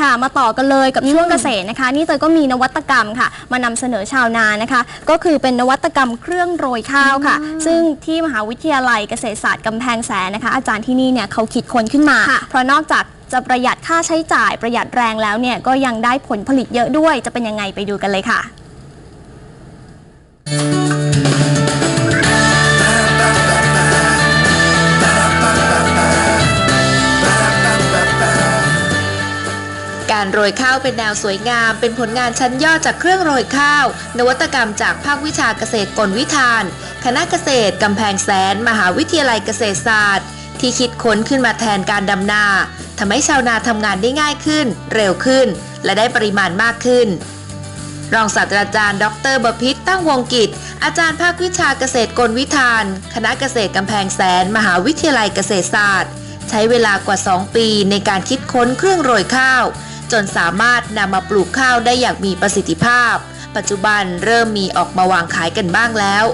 ค่ะ มาต่อกันเลยกับช่วงเกษตรนะคะ นี่เตยก็มีนวัตกรรมค่ะ มานำเสนอชาวนานะคะ ก็คือเป็นนวัตกรรมเครื่องโรยข้าวค่ะ ซึ่งที่มหาวิทยาลัยเกษตรศาสตร์กำแพงแสนนะคะ อาจารย์ที่นี่เนี่ยเขาคิดค้นขึ้นมาค่ะเพราะนอกจากจะประหยัดค่าใช้จ่ายประหยัดแรงแล้วเนี่ยก็ยังได้ผลผลิตเยอะด้วย จะเป็นยังไงไปดูกันเลยค่ะ การโรยข้าวเป็นแนวสวยงาม เป็นผลงานชั้นยอดจากเครื่องโรยข้าว นวัตกรรมจากภาควิชาเกษตรกลวิธาน คณะเกษตรกำแพงแสน มหาวิทยาลัยเกษตรศาสตร์ ที่คิดค้นขึ้นมาแทนการดำนาทำให้ชาวนาทำงานได้ง่ายขึ้น เร็วขึ้น และได้ปริมาณมากขึ้นรองศาสตราจารย์ ดรบพิษตั้งวงกิจ อาจารย์ภาควิชาเกษตรกลวิธาน คณะเกษตรกำแพงแสน มหาวิทยาลัยเกษตรศาสตร์ ใช้เวลากว่า 2 ปีในการคิดค้นเครื่องโรยข้าว จนสามารถนำมาปลูกข้าวได้อย่างมีประสิทธิภาพ ปัจจุบันเริ่มมีออกมาวางขายกันบ้างแล้ว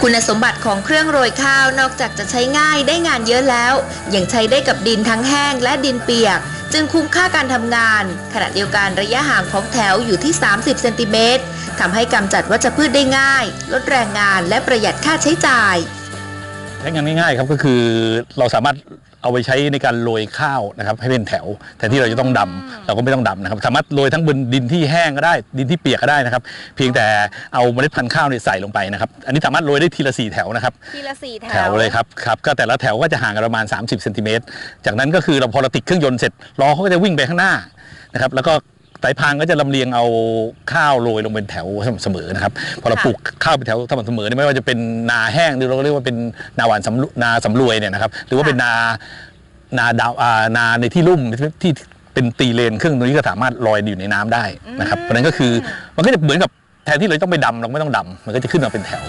คุณสมบัติของเครื่องโรยข้าวนอกจากจะใช้ง่ายได้งานเยอะแล้ว ยังใช้ได้กับดินทั้งแห้งและดินเปียก จึงคุ้มค่าการทำงาน ขณะเดียวกันระยะห่างของแถวอยู่ที่ 30 เซนติเมตรทำให้กำจัดวัชพืชได้ง่าย ลดแรงงานและประหยัดค่าใช้จ่ายใช้งานง่ายๆครับก็คือเราสามารถเอาไปใช้ในการโรยข้าวนะครับให้เป็นแถวแทนที่เราจะต้องดำเราก็ไม่ต้องดำนะครับ สามารถโรยทั้งบนดินที่แห้งก็ได้ ดินที่เปียกก็ได้นะครับ เพียงแต่เอาเมล็ดพันธุ์ข้าวเนี่ยใส่ลงไปนะครับ อันนี้สามารถโรยได้ทีละสี่แถวนะครับทีละสี่แถแถวเลยครับครับก็แต่ละแถวก็จะห่างกันประมาณ 30เซนติเมตรจากนั้นก็คือเราพอเราติดเครื่องยนต์เสร็จล้อเขาก็จะวิ่งไปข้างหน้านะครับแล้วก็ สายพานก็จะลำเลียงเอาข้าวโรยลงเป็นแถวสม่ำเสมอนะครับพอเราปลูกข้าวเป็นแถวสม่ำเสมอเนี่ยไม่ว่าจะเป็นนาแห้งหรือเราเรียกว่าเป็นนาหวานสำรุนาสำรวยเนี่ยนะครับหรือว่าเป็นนานาดาวอ่านาในที่ลุ่มที่เป็นตีเลนเครื่องตรงนี้ก็สามารถลอยอยู่ในน้ำได้นะครับเพราะฉะนั้นก็คือมันก็จะเหมือนกับแทนที่เราต้องไปดำเราไม่ต้องดำมันก็จะขึ้นมาเป็นแถว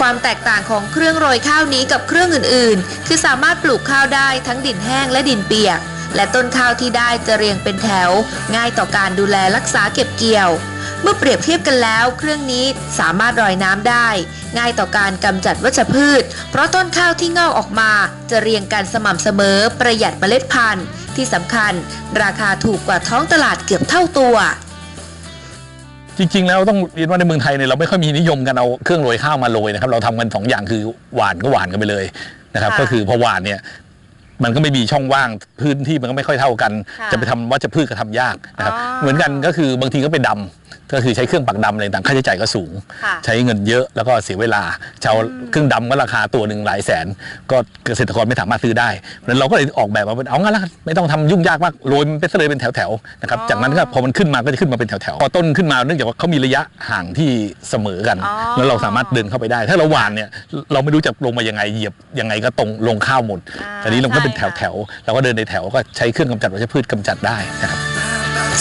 ความแตกต่างของเครื่องโรยข้าวนี้กับเครื่องอื่น ๆ คือสามารถปลูกข้าวได้ทั้งดินแห้งและดินเปียก และต้นข้าวที่ได้จะเรียงเป็นแถว ง่ายต่อการดูแลรักษาเก็บเกี่ยว เมื่อเปรียบเทียบกันแล้ว เครื่องนี้สามารถรอยน้ำได้ ง่ายต่อการกำจัดวัชพืช เพราะต้นข้าวที่งอกออกมา จะเรียงกันสม่ำเสมอ ประหยัดเมล็ดพันธุ์ ที่สำคัญ ราคาถูกกว่าท้องตลาดเกือบเท่าตัวจริงๆแล้วต้องเรียนว่าในเมืองไทยเนี่ยเราไม่ค่อยมีนิยมกันเอาเครื่องโรยข้าวมาโรยนะครับเราทำกันสองอย่างคือหวานก็หวานกันไปเลยนะครับค่ะก็คือพอหวานเนี่ย มันก็ไม่มีช่องว่างพื้นที่มันก็ไม่ค่อยเท่ากันค่ะจะไปทำวัชพืชก็ทำยากนะครับ อ๋อ เหมือนกันก็คือบางทีก็ไปดำ ก็คือใช้เครื่องปักดำอะไรต่างค่าใช้จ่ายก็สูง ค่ะ ใช้เงินเยอะแล้วก็เสียเวลาชาวเครื่องดำก็ราคาตัวหนึ่งหลายแสน ก็เกษตรกรไม่สามารถซื้อได้เพราะฉะนั้นเราก็เลยออกแบบมาเป็นเอางั้นแล้วกันไม่ต้องทำยุ่งยากมากโรยมันเป็นเลยเป็นแถวๆนะครับอ๋อจากนั้นก็พอมันขึ้นมาก็จะขึ้นมาเป็นแถวๆพอต้นขึ้นมาเนื่องจากว่าเขามีระยะห่างที่เสมอกัน อ๋อ แล้วเราสามารถเดินเข้าไปได้ ถ้าเราหวานเนี่ยเราไม่รู้จะลงมายังไงเหยียบยังไงก็ตรงลงข้าวหมดอ่าทีนี้เราก็เป็นใช่แถค่ะ วๆเราก็เดินในแถวก็ใช้เครื่องกำจัดวัชพืชกำจัดได้นะครับ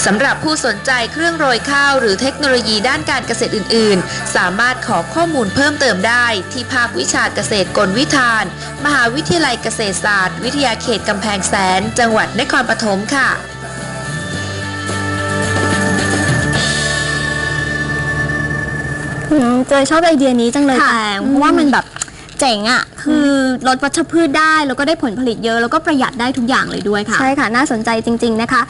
สำหรับผู้สนใจเครื่องโรยข้าวหรือเทคโนโลยีด้านการเกษตรอื่น ๆ สามารถขอข้อมูลเพิ่มเติมได้ที่ภาควิชาเกษตรกลวิธาน มหาวิทยาลัยเกษตรศาสตร์ วิทยาเขตกำแพงแสน จังหวัดนครปฐมค่ะอืมเจยชอบไอเดียนี้จังเลยค่ะแตงเพราะว่ามันแบบเจ๋งอะคือลดวัชพืชได้ แล้วก็ได้ผลผลิตเยอะ แล้วก็ประหยัดได้ทุกอย่างเลยด้วยค่ะ ใช่ค่ะ น่าสนใจจริง ๆ นะคะ